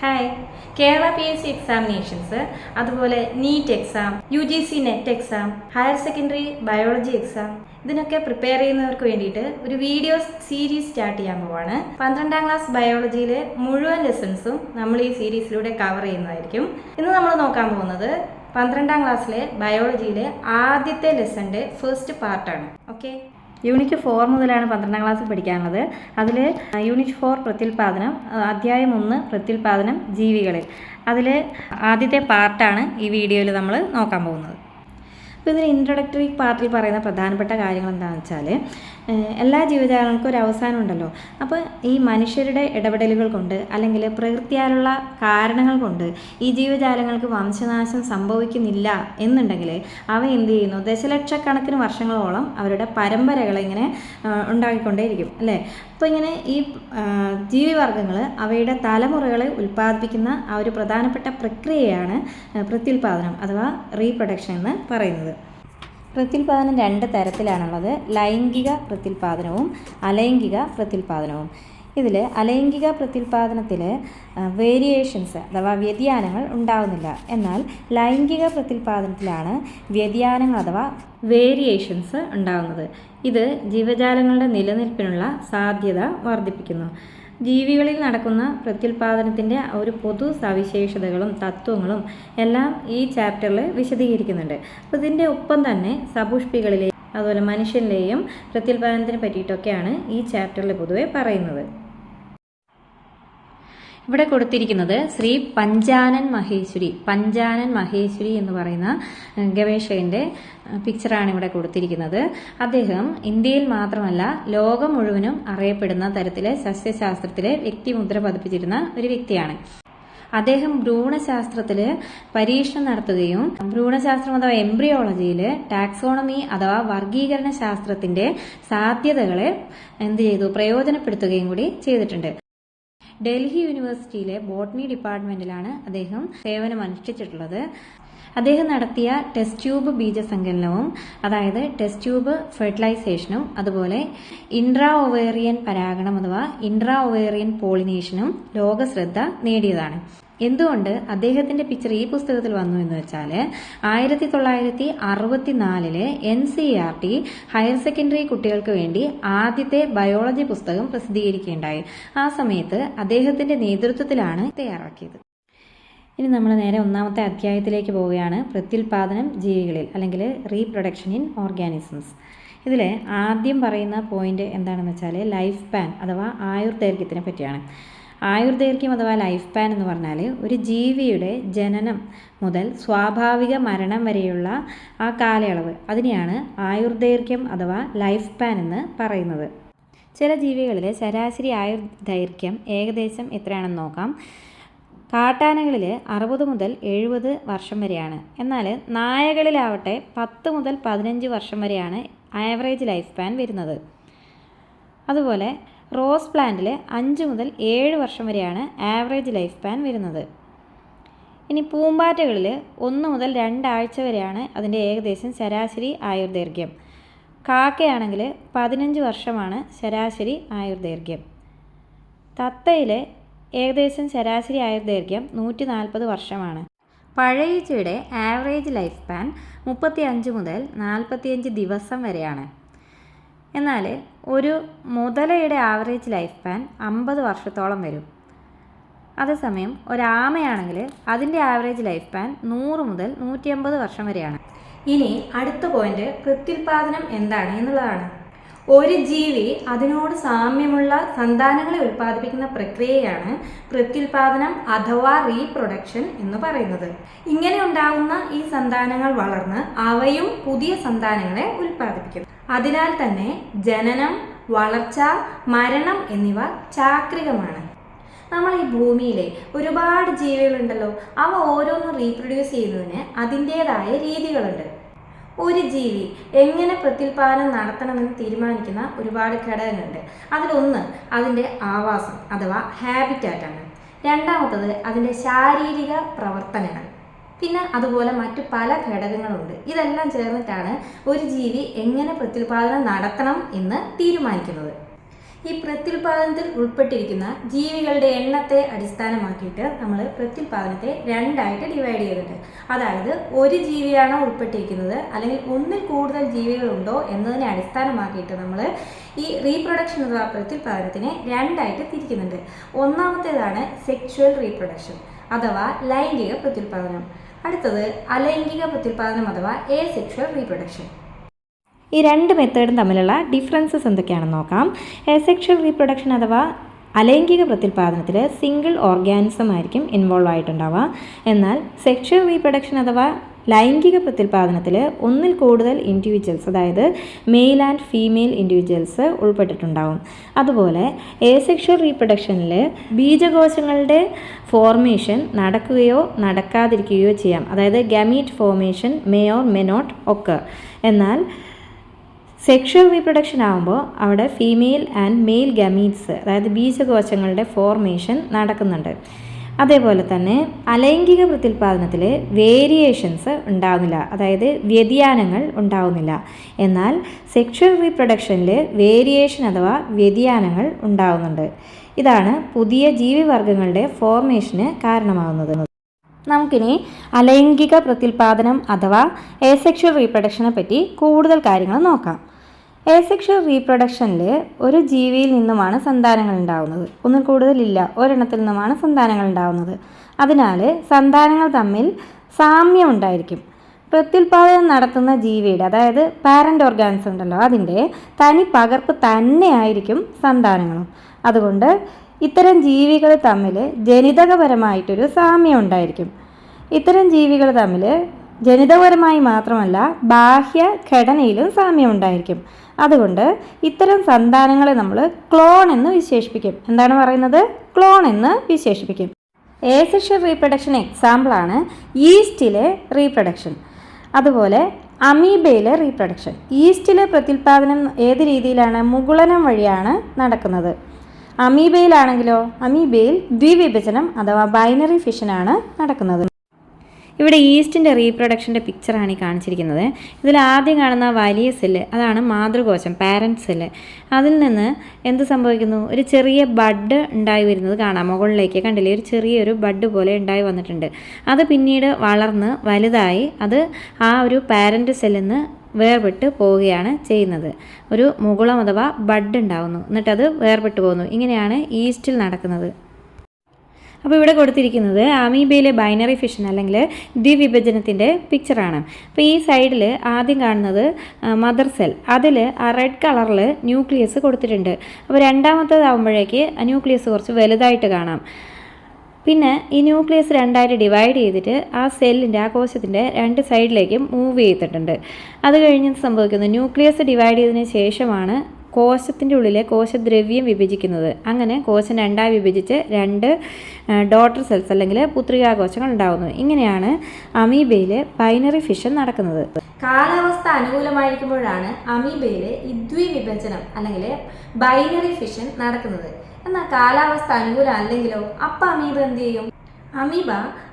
Hi Kerala P S C examinations അതുപോലെ NEET exam U G C NET exam higher secondary biology exam ഇതിനൊക്കെ prepare ചെയ്യുന്നവർക്ക് വേണ്ടിയിട്ട് ഒരു video series start ചെയ്യാൻ പോവാണ്. പന്ത്രണ്ടാം ക്ലാസ് ബയോളജിയിലെ മുഴുവൻ ലെസൺസും നമ്മൾ ഈ സീരീസിലൂടെ കവർ ചെയ്യുന്നതായിരിക്കും. ഇന്ന് നമ്മൾ നോക്കാൻ പോകുന്നത് പന്ത്രണ്ടാം ക്ലാസ്സിലെ ബയോളജിയിലെ ആദ്യത്തെ ലെസന്റെ ഫസ്റ്റ് പാർട്ടാണ് ഓക്കെ യൂണിറ്റ് ഫോർ മുതലാണ് പന്ത്രണ്ടാം ക്ലാസ്സിൽ പഠിക്കാനുള്ളത്. അതിൽ യൂണിറ്റ് ഫോർ പ്രത്യുൽപാദനം അധ്യായം ഒന്ന് പ്രത്യുൽപാദനം ജീവികളിൽ. അതിൽ ആദ്യത്തെ പാർട്ടാണ് ഈ വീഡിയോയിൽ നമ്മൾ നോക്കാൻ പോകുന്നത്. അപ്പോൾ ഇതിന് ഇൻട്രൊഡക്ടറി പാർട്ടിൽ പറയുന്ന പ്രധാനപ്പെട്ട കാര്യങ്ങൾ എന്താണെന്ന് വെച്ചാൽ എല്ലാ ജീവജാലങ്ങൾക്കും ഒരു അവസാനം ഉണ്ടല്ലോ. അപ്പോൾ ഈ മനുഷ്യരുടെ ഇടപെടലുകൾ കൊണ്ട് അല്ലെങ്കിൽ പ്രകൃതിയാലുള്ള കാരണങ്ങൾ കൊണ്ട് ഈ ജീവജാലങ്ങൾക്ക് വംശനാശം സംഭവിക്കുന്നില്ല എന്നുണ്ടെങ്കിൽ അവ എന്ത് ചെയ്യുന്നു? ദശലക്ഷക്കണക്കിന് വർഷങ്ങളോളം അവരുടെ പരമ്പരകളെ ഇങ്ങനെ ഉണ്ടാക്കിക്കൊണ്ടേയിരിക്കും അല്ലേ? അപ്പോൾ ഇങ്ങനെ ഈ ജീവിവർഗങ്ങൾ അവയുടെ തലമുറകളെ ഉൽപ്പാദിപ്പിക്കുന്ന ആ ഒരു പ്രധാനപ്പെട്ട പ്രക്രിയയാണ് പ്രത്യുൽപാദനം അഥവാ റീപ്രൊഡക്ഷൻ എന്ന് പറയുന്നത്. പ്രത്യുൽപാദനം രണ്ട് തരത്തിലാണുള്ളത്. ലൈംഗിക പ്രത്യുൽപാദനവും അലൈംഗിക പ്രത്യുൽപാദനവും ഇതിൽ അലൈംഗിക പ്രത്യുൽപാദനത്തിൽ വേരിയേഷൻസ് അഥവാ വ്യതിയാനങ്ങൾ ഉണ്ടാകുന്നില്ല എന്നാൽ ലൈംഗിക പ്രത്യുൽപാദനത്തിലാണ് വ്യതിയാനങ്ങൾ അഥവാ വേരിയേഷൻസ് ഉണ്ടാകുന്നത് ഇത് ജീവജാലങ്ങളുടെ നിലനിൽപ്പിനുള്ള സാധ്യത വർദ്ധിപ്പിക്കുന്നു. ജീവികളിൽ നടക്കുന്ന പ്രത്യുൽപാദനത്തിന്റെ ഒരു പൊതു സവിശേഷതകളും തത്വങ്ങളും എല്ലാം ഈ ചാപ്റ്ററിൽ വിശദീകരിക്കുന്നുണ്ട്. അപ്പോൾ ഇതിന്റെ ഒപ്പം തന്നെ സപുഷ്പികളിലെയും അതുപോലെ മനുഷ്യനിലെയും പ്രത്യുൽപാദനത്തിനെ പറ്റിയിട്ടൊക്കെയാണ് ഈ ചാപ്റ്ററിൽ പൊതുവെ പറയുന്നത്. ഇവിടെ കൊടുത്തിരിക്കുന്നത് ശ്രീ പഞ്ചാനൻ മഹേശ്വരി പഞ്ചാനൻ മഹേശ്വരി എന്ന് പറയുന്ന ഗവേഷകന്റെ പിക്ചറാണ് ഇവിടെ കൊടുത്തിരിക്കുന്നത്. അദ്ദേഹം ഇന്ത്യയിൽ മാത്രമല്ല ലോകം മുഴുവനും അറിയപ്പെടുന്ന തരത്തിലെ സസ്യശാസ്ത്രത്തിലെ വ്യക്തിമുദ്ര പതിപ്പിച്ചിരുന്ന ഒരു വ്യക്തിയാണ്. അദ്ദേഹം ഭ്രൂണശാസ്ത്രത്തിൽ പരീക്ഷണം നടത്തുകയും ഭ്രൂണശാസ്ത്രം അഥവാ എംബ്രിയോളജിയിൽ ടാക്സോണമി അഥവാ വർഗീകരണ ശാസ്ത്രത്തിന്റെ സാധ്യതകളെ എന്ത് ചെയ്തു? പ്രയോജനപ്പെടുത്തുകയും കൂടി ചെയ്തിട്ടുണ്ട്. ഡൽഹി യൂണിവേഴ്സിറ്റിയിലെ ബോട്ടണി ഡിപ്പാർട്ട്മെന്റിലാണ് അദ്ദേഹം സേവനം അനുഷ്ഠിച്ചിട്ടുള്ളത്. അദ്ദേഹം നടത്തിയ ടെസ്റ്റ് ട്യൂബ് ബീജസങ്കലനവും അതായത് ടെസ്റ്റ് ട്യൂബ് ഫെർട്ടിലൈസേഷനും അതുപോലെ ഇൻട്രാ ഒവേറിയൻ പരാഗണം അഥവാ ഇൻട്രാ ഒവേറിയൻ പോളിനേഷനും ലോകശ്രദ്ധ നേടിയതാണ്. എന്തുകൊണ്ട് അദ്ദേഹത്തിന്റെ പിക്ചർ ഈ പുസ്തകത്തിൽ വന്നു എന്ന് വെച്ചാൽ ആയിരത്തി തൊള്ളായിരത്തി അറുപത്തിനാലിൽ N C R T higher secondary കുട്ടികൾക്ക് വേണ്ടി ആദ്യത്തെ ബയോളജി പുസ്തകം പ്രസിദ്ധീകരിക്കുകയുണ്ടായി. ആ സമയത്ത് അദ്ദേഹത്തിന്റെ നേതൃത്വത്തിലാണ് തയ്യാറാക്കിയത്. ഇനി നമ്മൾ നേരെ ഒന്നാമത്തെ അധ്യായത്തിലേക്ക് പോവുകയാണ്. പ്രത്യുൽപാദനം ജീവികളിൽ അല്ലെങ്കിൽ റീപ്രൊഡക്ഷൻ ഇൻ ഓർഗാനിസംസ് ഇതിൽ ആദ്യം പറയുന്ന പോയിന്റ് എന്താണെന്ന് വെച്ചാൽ ലൈഫ് സ്പാൻ അഥവാ ആയുർദൈർഘ്യത്തിനെ പറ്റിയാണ്. ആയുർദൈർഘ്യം അഥവാ ലൈഫ് പാൻ എന്ന് പറഞ്ഞാൽ ഒരു ജീവിയുടെ ജനനം മുതൽ സ്വാഭാവിക മരണം വരെയുള്ള ആ കാലയളവ് അതിനെയാണ് ആയുർദൈർഘ്യം അഥവാ ലൈഫ് പാൻ എന്ന് പറയുന്നത്. ചില ജീവികളിലെ ശരാശരി ആയുർദൈർഘ്യം ഏകദേശം എത്രയാണെന്ന് നോക്കാം. കാട്ടാനകളിൽ അറുപത് മുതൽ എഴുപത് വർഷം വരെയാണ്. എന്നാൽ നായകളിലാവട്ടെ പത്ത് മുതൽ പതിനഞ്ച് വർഷം വരെയാണ് ആവറേജ് ലൈഫ് പാൻ വരുന്നത്. അതുപോലെ റോസ് പ്ലാന്റിൽ അഞ്ച് മുതൽ ഏഴ് വർഷം വരെയാണ് ആവറേജ് ലൈഫ് പാൻ വരുന്നത്. ഇനി പൂമ്പാറ്റകളിൽ ഒന്ന് മുതൽ രണ്ടാഴ്ച വരെയാണ് അതിന്റെ ഏകദേശം ശരാശരി ആയുർദൈർഘ്യം. കാക്കയാണെങ്കിൽ പതിനഞ്ച് വർഷമാണ് ശരാശരി ആയുർദൈർഘ്യം. തത്തയിൽ ഏകദേശം ശരാശരി ആയുർദൈർഘ്യം നൂറ്റി നാൽപ്പത് വർഷമാണ്. പഴയീച്ചയുടെ ആവറേജ് ലൈഫ് പാൻ മുപ്പത്തി അഞ്ച് മുതൽ നാൽപ്പത്തിയഞ്ച് ദിവസം വരെയാണ്. എന്നാൽ ഒരു മുതലയുടെ ആവറേജ് ലൈഫ് സ്പാൻ അമ്പത് വർഷത്തോളം വരും. അതേസമയം ഒരാമയാണെങ്കിൽ അതിന്റെ ആവറേജ് ലൈഫ് സ്പാൻ നൂറ് മുതൽ നൂറ്റി അമ്പത് വർഷം വരെയാണ്. ഇനി അടുത്ത പോയിന്റ് പ്രത്യുൽപാദനം എന്താണ് എന്നുള്ളതാണ്. ഒരു ജീവി അതിനോട് സാമ്യമുള്ള സന്താനങ്ങളെ ഉൽപ്പാദിപ്പിക്കുന്ന പ്രക്രിയയാണ് പ്രത്യുൽപാദനം അഥവാ റീപ്രൊഡക്ഷൻ എന്ന് പറയുന്നത്. ഇങ്ങനെ ഉണ്ടാകുന്ന ഈ സന്താനങ്ങൾ വളർന്ന് അവയും പുതിയ സന്താനങ്ങളെ ഉൽപ്പാദിപ്പിക്കും അതിനാൽ തന്നെ ജനനം വളർച്ച മരണം എന്നിവ ചാക്രികമാണ്. നമ്മൾ ഈ ഭൂമിയിലെ ഒരുപാട് ജീവികളുണ്ടല്ലോ അവ ഓരോന്നും റീപ്രൊഡ്യൂസ് ചെയ്യുന്നതിന് അതിന്റേതായ രീതികളുണ്ട്. ഒരു ജീവി എങ്ങനെ പ്രത്യുൽപാദനം നടത്തണമെന്ന് തീരുമാനിക്കുന്ന ഒരുപാട് ഘടകങ്ങളുണ്ട്. അതിലൊന്ന് അതിന്റെ ആവാസം അഥവാ ഹാബിറ്റാറ്റാണ് രണ്ടാമത്തത് അതിന്റെ ശാരീരിക പ്രവർത്തനങ്ങൾ. പിന്നെ അതുപോലെ മറ്റു പല ഘടകങ്ങളുണ്ട്. ഇതെല്ലാം ചേർന്നിട്ടാണ് ഒരു ജീവി എങ്ങനെ പ്രത്യുൽപാദനം നടത്തണം എന്ന് തീരുമാനിക്കുന്നത്. ഈ പ്രത്യുൽപാദനത്തിൽ ഉൾപ്പെട്ടിരിക്കുന്ന ജീവികളുടെ എണ്ണത്തെ അടിസ്ഥാനമാക്കിയിട്ട് നമ്മൾ പ്രത്യുൽപാദനത്തെ രണ്ടായിട്ട് ഡിവൈഡ് ചെയ്തിട്ടുണ്ട് അതായത് ഒരു ജീവിയാണോ ഉൾപ്പെട്ടിരിക്കുന്നത് അല്ലെങ്കിൽ ഒന്നിൽ കൂടുതൽ ജീവികളുണ്ടോ എന്നതിനെ അടിസ്ഥാനമാക്കിയിട്ട് നമ്മൾ ഈ റീപ്രൊഡക്ഷൻ അഥവാ പ്രത്യുൽപാദനത്തിനെ രണ്ടായിട്ട് തിരിക്കുന്നുണ്ട്. ഒന്നാമത്തേതാണ് സെക്ഷുവൽ റീപ്രൊഡക്ഷൻ അഥവാ ലൈംഗിക പ്രത്യുൽപാദനം. അടുത്തത് അലൈംഗിക പ്രത്യുൽപാദനം അഥവാ എ സെക്ഷൽ റീപ്രൊഡക്ഷൻ ഈ രണ്ട് മെത്തേഡും തമ്മിലുള്ള ഡിഫറൻസസ് എന്തൊക്കെയാണെന്ന് നോക്കാം. സെക്ഷൽ റീപ്രൊഡക്ഷൻ അഥവാ അലൈംഗിക പ്രത്യുൽപാദനത്തിൽ സിംഗിൾ ഓർഗാനിസം ആയിരിക്കും ഇൻവോൾവ് ആയിട്ടുണ്ടാവുക. എന്നാൽ സെക്ഷൽ റീപ്രൊഡക്ഷൻ അഥവാ ലൈംഗിക പ്രത്യുൽപാദനത്തിൽ ഒന്നിൽ കൂടുതൽ ഇൻഡിവിജ്വൽസ് അതായത് മെയിൽ ആൻഡ് ഫീമെയിൽ ഇൻഡിവിജ്വൽസ് ഉൾപ്പെട്ടിട്ടുണ്ടാവും. അതുപോലെ എസെക്ഷൽ റീപ്രൊഡക്ഷനിൽ ബീജകോശങ്ങളുടെ ഫോർമേഷൻ നടക്കുകയോ നടക്കാതിരിക്കുകയോ ചെയ്യാം. അതായത് gamete formation may or may not ഒക്കെ എന്നാൽ സെക്ഷൽ റീപ്രൊഡക്ഷൻ ആകുമ്പോൾ അവിടെ ഫീമെയിൽ ആൻഡ് മെയിൽ ഗമീറ്റ്സ് അതായത് ബീജകോശങ്ങളുടെ ഫോർമേഷൻ നടക്കുന്നുണ്ട്. അതേപോലെ തന്നെ അലൈംഗിക പ്രത്യുൽപാദനത്തിൽ വേരിയേഷൻസ് ഉണ്ടാകുന്നില്ല അതായത് വ്യതിയാനങ്ങൾ ഉണ്ടാകുന്നില്ല എന്നാൽ സെക്ഷൽ റീപ്രൊഡക്ഷനിൽ വേരിയേഷൻ അഥവാ വ്യതിയാനങ്ങൾ ഉണ്ടാകുന്നുണ്ട് ഇതാണ് പുതിയ ജീവിവർഗങ്ങളുടെ ഫോർമേഷന് കാരണമാകുന്നത് നമുക്കിനി അലൈംഗിക പ്രത്യുൽപാദനം അഥവാ എസെക്ഷൽ റീപ്രൊഡക്ഷനെ പറ്റി കൂടുതൽ കാര്യങ്ങൾ നോക്കാം. എസെക്ഷൽ റീപ്രൊഡക്ഷനിൽ ഒരു ജീവിയിൽ നിന്നുമാണ് സന്താനങ്ങൾ ഉണ്ടാകുന്നത് ഒന്നിൽ കൂടുതലില്ല ഒരെണ്ണത്തിൽ നിന്നുമാണ് സന്താനങ്ങൾ ഉണ്ടാകുന്നത് അതിനാൽ സന്താനങ്ങൾ തമ്മിൽ സാമ്യം ഉണ്ടായിരിക്കും. പ്രത്യുൽപാദനം നടത്തുന്ന ജീവിയുടെ അതായത് പാരന്റ് ഓർഗാൻസ് ഉണ്ടല്ലോ അതിന്റെ തനി പകർപ്പ് തന്നെയായിരിക്കും സന്താനങ്ങളും. അതുകൊണ്ട് ഇത്തരം ജീവികൾ തമ്മിൽ ജനിതകപരമായിട്ടൊരു സാമ്യം ഉണ്ടായിരിക്കും. ഇത്തരം ജീവികൾ തമ്മിൽ ജനിതകപരമായി മാത്രമല്ല ബാഹ്യ ഘടനയിലും സാമ്യം ഉണ്ടായിരിക്കും. അതുകൊണ്ട് ഇത്തരം സന്താനങ്ങളെ നമ്മൾ ക്ലോൺ എന്ന് വിശേഷിപ്പിക്കും. എന്താണ് പറയുന്നത്? ക്ലോൺ എന്ന് വിശേഷിപ്പിക്കും. ഏസെഷ്യൽ റീപ്രൊഡക്ഷൻ എക്സാമ്പിളാണ് ഈസ്റ്റിലെ റീപ്രൊഡക്ഷൻ. അതുപോലെ അമീബയിലെ റീപ്രൊഡക്ഷൻ. ഈസ്റ്റിലെ പ്രത്യുൽപാദനം ഏത് രീതിയിലാണ്? മുകുളനം വഴിയാണ് നടക്കുന്നത്. അമീബയിലാണെങ്കിലോ? അമീബയിൽ ദ്വിവിഭജനം അഥവാ ബൈനറി ഫിഷനാണ് നടക്കുന്നത്. ഇവിടെ ഈസ്റ്റിന്റെ റീപ്രൊഡക്ഷന്റെ പിക്ചറാണ് ഈ കാണിച്ചിരിക്കുന്നത്. ഇതിൽ ആദ്യം കാണുന്ന വലിയ സെല്ല് അതാണ് മാതൃകോശം പാരന്റ് സെല്ല് അതിൽ നിന്ന് എന്ത് സംഭവിക്കുന്നു? ഒരു ചെറിയ ബഡ് ഉണ്ടായി വരുന്നത് കാണാം. മുകളിലേക്ക് കണ്ടില്ലേ? ഒരു ചെറിയൊരു ബഡ് പോലെ ഉണ്ടായി വന്നിട്ടുണ്ട്. അത് പിന്നീട് വളർന്ന് വലുതായി അത് ആ ഒരു പാരന്റ് സെല്ലിൽ നിന്ന് വേർപെട്ട് പോവുകയാണ് ചെയ്യുന്നത്. ഒരു മുകുളം അഥവാ ബഡ് ഉണ്ടാവുന്നു. എന്നിട്ടത് വേർപെട്ട് പോകുന്നു. ഇങ്ങനെയാണ് ഈസ്റ്റിൽ നടക്കുന്നത്. അപ്പോൾ ഇവിടെ കൊടുത്തിരിക്കുന്നത് അമീബയിലെ ബൈനറി ഫിഷൻ അല്ലെങ്കിൽ ദ്വിവിഭജനത്തിന്റെ പിക്ചറാണ് അപ്പോൾ ഈ സൈഡിൽ ആദ്യം കാണുന്നത് മദർ സെൽ അതിൽ ആ റെഡ് കളറിൽ ന്യൂക്ലിയസ് കൊടുത്തിട്ടുണ്ട്. അപ്പോൾ രണ്ടാമത്തേതാകുമ്പോഴേക്ക് ആ ന്യൂക്ലിയസ് കുറച്ച് വലുതായിട്ട് കാണാം. പിന്നെ ഈ ന്യൂക്ലിയസ് രണ്ടായിട്ട് ഡിവൈഡ് ചെയ്തിട്ട് ആ സെല്ലിന്റെ ആ കോശത്തിന്റെ രണ്ട് സൈഡിലേക്കും മൂവ് ചെയ്തിട്ടുണ്ട്. അത് കഴിഞ്ഞ് സംഭവിക്കുന്നത് ന്യൂക്ലിയസ് ഡിവൈഡ് ചെയ്തതിന് ശേഷമാണ് കോശത്തിന്റെ ഉള്ളിലെ കോശദ്രവ്യം വിഭജിക്കുന്നത്. അങ്ങനെ കോശം രണ്ടായി വിഭജിച്ച് രണ്ട് ഡോട്ടർ സെൽസ് അല്ലെങ്കിൽ പുത്രികാകോശങ്ങൾ ഉണ്ടാകുന്നു ഇങ്ങനെയാണ് അമീബയിലെ ബൈനറി ഫിഷൻ നടക്കുന്നത്. കാലാവസ്ഥ അനുകൂലമായിരിക്കുമ്പോഴാണ് അമീബയിലെ ഇദ്വി വിഭജനം അല്ലെങ്കിൽ ബൈനറി ഫിഷൻ നടക്കുന്നത്. എന്നാൽ കാലാവസ്ഥ അനുകൂലം അല്ലെങ്കിലോ അപ്പം അമീബ എന്ത് ചെയ്യും? അമീബ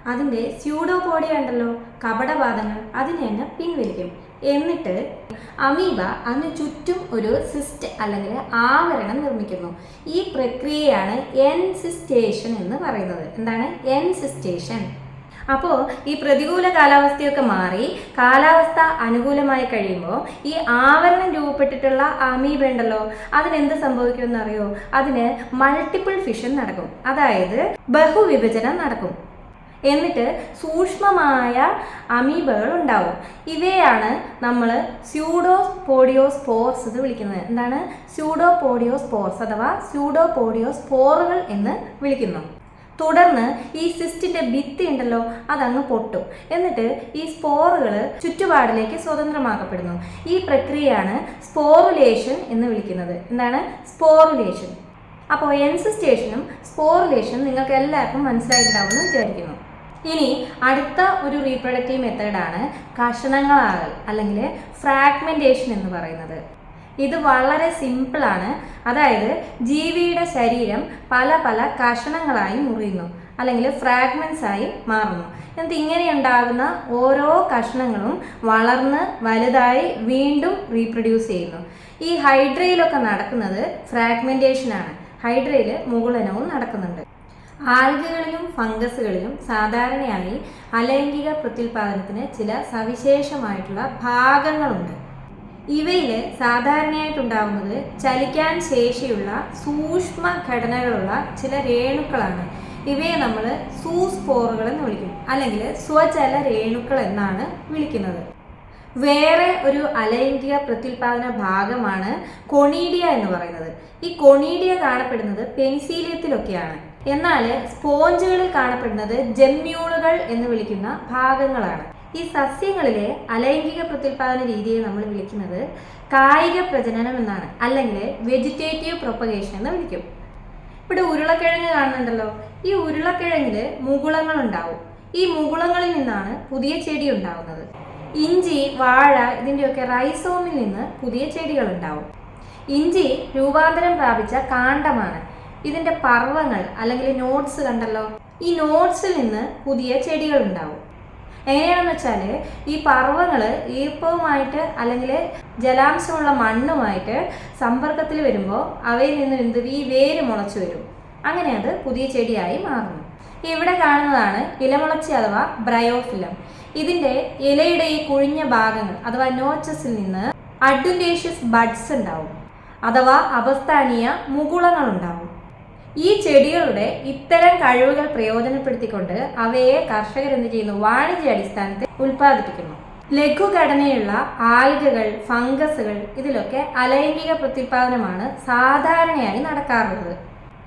അതിന്റെ സ്യൂഡോപോഡിയ ഉണ്ടല്ലോ കപടപാദങ്ങൾ അതിനെ തന്നെ പിൻവലിക്കും. എന്നിട്ട് അമീബ അതിന് ചുറ്റും ഒരു സിസ്റ്റ് അല്ലെങ്കിൽ ആവരണം നിർമ്മിക്കുന്നു. ഈ പ്രക്രിയയാണ് എൻസിസ്റ്റേഷൻ എന്ന് പറയുന്നത്. എന്താണ്? എൻസിസ്റ്റേഷൻ. അപ്പോൾ ഈ പ്രതികൂല കാലാവസ്ഥയൊക്കെ മാറി കാലാവസ്ഥ അനുകൂലമായി കഴിയുമ്പോൾ ഈ ആവരണം രൂപപ്പെട്ടിട്ടുള്ള അമീബ ഉണ്ടല്ലോ അതിനെന്ത് സംഭവിക്കുമെന്ന് അറിയോ അതിന് മൾട്ടിപ്പിൾ ഫിഷൻ നടക്കും. അതായത് ബഹുവിഭജനം നടക്കും. എന്നിട്ട് സൂക്ഷ്മമായ അമീബകൾ ഉണ്ടാവും. ഇവയാണ് നമ്മൾ സ്യൂഡോ പോഡിയോ സ്പോർസ് എന്ന് വിളിക്കുന്നത്. എന്താണ്? സ്യൂഡോ പോഡിയോ സ്പോർസ് അഥവാ സ്യൂഡോ പോഡിയോ സ്പോറുകൾ എന്ന് വിളിക്കുന്നു. തുടർന്ന് ഈ സിസ്റ്റിന്റെ ഭിത്തി ഉണ്ടല്ലോ അതങ്ങ് പൊട്ടും. എന്നിട്ട് ഈ സ്പോറുകൾ ചുറ്റുപാടിലേക്ക് സ്വതന്ത്രമാക്കപ്പെടുന്നു. ഈ പ്രക്രിയയാണ് സ്പോറുലേഷൻ എന്ന് വിളിക്കുന്നത്. എന്താണ്? സ്പോറുലേഷൻ അപ്പോൾ എൻസിസ്റ്റേഷനും സ്പോറുലേഷനും നിങ്ങൾക്ക് എല്ലാവർക്കും മനസ്സിലായിട്ടുണ്ടാവുമെന്ന് വിചാരിക്കുന്നു. ഇനി അടുത്ത ഒരു റീപ്രൊഡക്റ്റീവ് മെത്തേഡാണ് കഷണങ്ങളാകൽ അല്ലെങ്കിൽ ഫ്രാഗ്മെന്റേഷൻ എന്ന് പറയുന്നത്. ഇത് വളരെ സിമ്പിളാണ് അതായത് ജീവിയുടെ ശരീരം പല പല കഷണങ്ങളായി മുറിയുന്നു. അല്ലെങ്കിൽ ഫ്രാഗ്മെൻസ് ആയി മാറുന്നു. എന്നിട്ട് ഇങ്ങനെ ഉണ്ടാകുന്ന ഓരോ കഷ്ണങ്ങളും വളർന്ന് വലുതായി വീണ്ടും റീപ്രൊഡ്യൂസ് ചെയ്യുന്നു. ഈ ഹൈഡ്രയിലൊക്കെ നടക്കുന്നത് ഫ്രാഗ്മെന്റേഷൻ ആണ്. ഹൈഡ്രയിൽ മുകുളനവും നടക്കുന്നുണ്ട്. ആൽഗകളിലും ഫംഗസുകളിലും സാധാരണയായി അലൈംഗിക പ്രത്യുൽപാദനത്തിന് ചില സവിശേഷമായിട്ടുള്ള ഭാഗങ്ങളുണ്ട്. ഇവയിൽ സാധാരണയായിട്ടുണ്ടാകുന്നത് ചലിക്കാൻ ശേഷിയുള്ള സൂക്ഷ്മ ഘടനകളുള്ള ചില രേണുക്കളാണ്. ഇവയെ നമ്മൾ സൂസ്പോറുകൾ എന്ന് വിളിക്കും. അല്ലെങ്കിൽ സ്വചല രേണുക്കൾ എന്നാണ് വിളിക്കുന്നത്. വേറെ ഒരു അലൈംഗിക പ്രത്യുൽപാദന ഭാഗമാണ് കൊണീഡിയ എന്ന് പറയുന്നത്. ഈ കൊണീഡിയ കാണപ്പെടുന്നത് പെൻസീലിയത്തിലൊക്കെയാണ്. എന്നാൽ സ്പോഞ്ചുകളിൽ കാണപ്പെടുന്നത് ജെമ്മ്യൂളുകൾ എന്ന് വിളിക്കുന്ന ഭാഗങ്ങളാണ്. ഈ സസ്യങ്ങളിലെ അലൈംഗിക പ്രത്യുൽപാദന രീതിയെ നമ്മൾ വിളിക്കുന്നത് കായിക പ്രജനനം എന്നാണ്. അല്ലെങ്കിൽ വെജിറ്റേറ്റീവ് പ്രൊപ്പഗേഷൻ എന്ന് വിളിക്കും. ഇവിടെ ഉരുളക്കിഴങ്ങ് കാണുന്നുണ്ടല്ലോ. ഈ ഉരുളക്കിഴങ്ങിൽ മുകുളങ്ങൾ ഉണ്ടാവും. ഈ മുകുളങ്ങളിൽ നിന്നാണ് പുതിയ ചെടി ഉണ്ടാവുന്നത്. ഇഞ്ചി വാഴ ഇതിന്റെയൊക്കെ റൈസോമിൽ നിന്ന് പുതിയ ചെടികൾ ഉണ്ടാവും. ഇഞ്ചി രൂപാന്തരം പ്രാപിച്ച കാണ്ഡമാണ്. ഇതിന്റെ പർവങ്ങൾ അല്ലെങ്കിൽ നോട്ട്സ് കണ്ടല്ലോ. ഈ നോട്ട്സിൽ നിന്ന് പുതിയ ചെടികൾ ഉണ്ടാവും. എങ്ങനെയാണെന്ന് വെച്ചാൽ ഈ പർവങ്ങൾ ഈർപ്പവുമായിട്ട് അല്ലെങ്കിൽ ജലാംശമുള്ള മണ്ണുമായിട്ട് സമ്പർക്കത്തിൽ വരുമ്പോൾ അവയിൽ നിന്ന് എന്ത് ഈ വേര് മുളച്ചു വരും. അങ്ങനെ അത് പുതിയ ചെടിയായി മാറുന്നു. ഇവിടെ കാണുന്നതാണ് ഇലമുളച്ചി അഥവാ ബ്രയോഫിലം. ഇതിന്റെ ഇലയുടെ ഈ കുഴിഞ്ഞ ഭാഗങ്ങൾ അഥവാ നോച്ചസിൽ നിന്ന് അഡ്വന്റേഷ്യസ് ബഡ്സ് ഉണ്ടാവും. അഥവാ അവസ്ഥാനീയ മുകുളങ്ങൾ ഉണ്ടാവും ഈ ചെടികളുടെ ഇത്തരം കഴിവുകൾ പ്രയോജനപ്പെടുത്തിക്കൊണ്ട് അവയെ കർഷകർ എന്ത് ചെയ്യുന്നു? വാണിജ്യ അടിസ്ഥാനത്തിൽ ഉൽപ്പാദിപ്പിക്കുന്നു. ലഘുഘടനയുള്ള ആൽഗകൾ ഫംഗസുകൾ ഇതിലൊക്കെ അലൈംഗിക പ്രത്യുൽപാദനമാണ് സാധാരണയായി നടക്കാറുള്ളത്.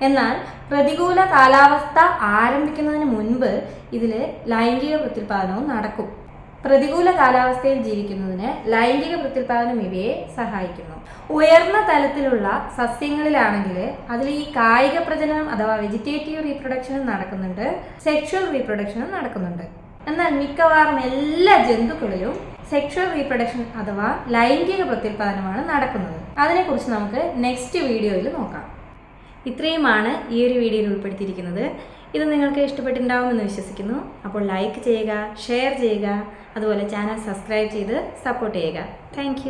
എന്നാൽ പ്രതികൂല കാലാവസ്ഥ ആരംഭിക്കുന്നതിന് മുൻപ് ഇതിൽ ലൈംഗിക പ്രത്യുൽപാദനവും നടക്കും. പ്രതികൂല കാലാവസ്ഥയിൽ ജീവിക്കുന്നതിന് ലൈംഗിക പ്രത്യുൽപാദനം ഇവയെ സഹായിക്കുന്നു. ഉയർന്ന തലത്തിലുള്ള സസ്യങ്ങളിലാണെങ്കിൽ അതിൽ ഈ കായിക പ്രജനനം അഥവാ വെജിറ്റേറ്റീവ് റീപ്രൊഡക്ഷനും നടക്കുന്നുണ്ട് സെക്ഷുവൽ റീപ്രൊഡക്ഷനും നടക്കുന്നുണ്ട്. എന്നാൽ മിക്കവാറും എല്ലാ ജന്തുക്കളിലും സെക്ഷുവൽ റീപ്രൊഡക്ഷൻ അഥവാ ലൈംഗിക പ്രത്യുൽപാദനമാണ് നടക്കുന്നത്. അതിനെക്കുറിച്ച് നമുക്ക് നെക്സ്റ്റ് വീഡിയോയിൽ നോക്കാം. ഇത്രയുമാണ് ഈ ഒരു വീഡിയോയിൽ ഉൾപ്പെടുത്തിയിരിക്കുന്നത്. ഇത് നിങ്ങൾക്ക് ഇഷ്ടപ്പെട്ടിട്ടുണ്ടാവുമെന്ന് വിശ്വസിക്കുന്നു. അപ്പോൾ ലൈക്ക് ചെയ്യുക ഷെയർ ചെയ്യുക അതുപോലെ ചാനൽ സബ്സ്ക്രൈബ് ചെയ്ത് സപ്പോർട്ട് ചെയ്യുക. താങ്ക്